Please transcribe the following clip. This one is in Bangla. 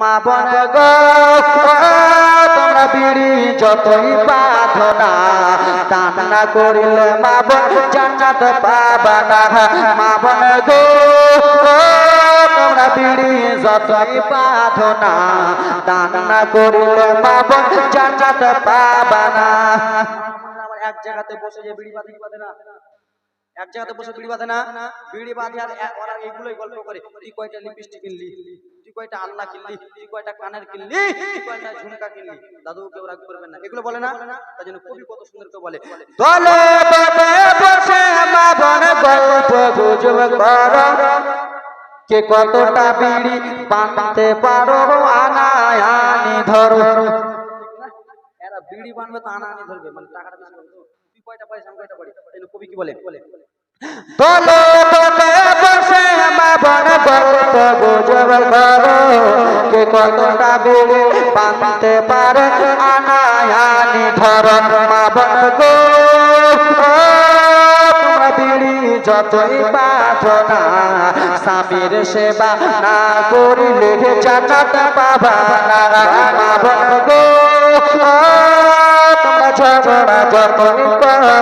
মা বোন তোমরা বিড়ি যতই বাঁধনা দান না করিলে মা বোন জান্নাত পাবা না। মা বোন গো তোমরা বিড়ি যতই বাঁধনা দান না করিলে মা বোন জান্নাত পাবা না। এক জায়গাতে বসে যে বিড়ি বাঁধে বাঁধে না? এক জায়গাতে বসে বিড়ি বাঁধে না? বিড়ি বাঁধে আর ওরা গল্প করে। তুই কয়টা লিপস্টিক কিনলি? তুই কয়টা আল্লাহ কিনলি? তুই কয়টা কানের কিনলি? তুই কয়টা ঝুমকা কিনলি? দাদু কেউ রাগ করবেন না। এগুলো বলে না? তার জন্য কবি কত সুন্দর করে বলে। দলে বসে মা বন গল্প গুজব করো। কে কতটা বিড়ি পারো ধরো। এরা বিড়ি বানবে তো আনানি ধরবে। মানে টাকাটা বেশি তুই কয়টা পারিস আমি কয়টা এই কবি কি বলে? বলে দলে দলে বসে মা বন গল্প গুজব করো, কে কতটা বিড়ি বাঁধতে পারে আনায়ানি ধরো মা গো। যতই বাঁধো স্বামীর সেবা না করিলে জান্নাত পাবা না গো। তোমরা ঝগড়া যতই করো